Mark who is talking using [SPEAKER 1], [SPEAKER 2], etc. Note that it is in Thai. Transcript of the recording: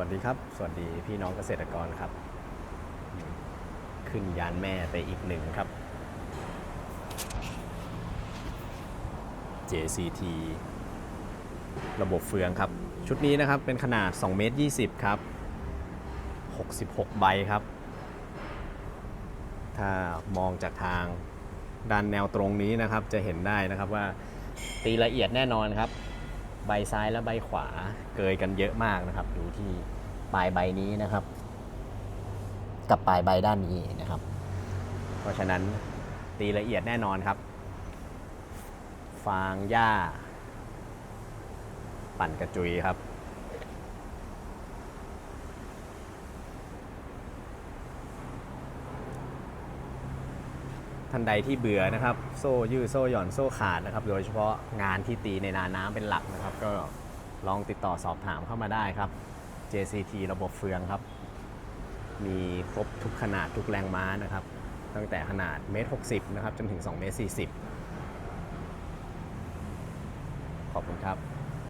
[SPEAKER 1] วัสดีครับ สวัสดีพี่น้องเกษตรกรครับ ขึ้นยานแม่ไปอีกหนึ่งครับ JCT ระบบเฟืองครับ ชุดนี้นะครับเป็นขนาด2เมตร20 ครับ 66 ใบครับ ถ้ามองจากทางด้านแนวตรงนี้นะครับ จะเห็นได้นะครับว่าตีละเอียดแน่นอนครับ ใบซ้ายและใบขวาเกยกันเยอะมากนะครับ ดูที่ปลายใบนี้นะครับ กับปลายใบด้านนี้นะครับ เพราะฉะนั้นตีละเอียดแน่นอนครับ ฟางหญ้า ปั่นกระจุยครับ ท่านใดที่เบื่อนะครับ โซ่ยืดโซ่หย่อนโซ่ขาดนะครับ โดยเฉพาะงานที่ตีในนาน้ำเป็นหลักนะครับ ก็ลองติดต่อสอบถามเข้ามาได้ครับ JCT ระบบเฟืองครับ มีครบทุกขนาดทุกแรงม้านะครับ ตั้งแต่ขนาดเมตรหกสิบนะครับจนถึง2เมตรสี่สิบขอบคุณครับ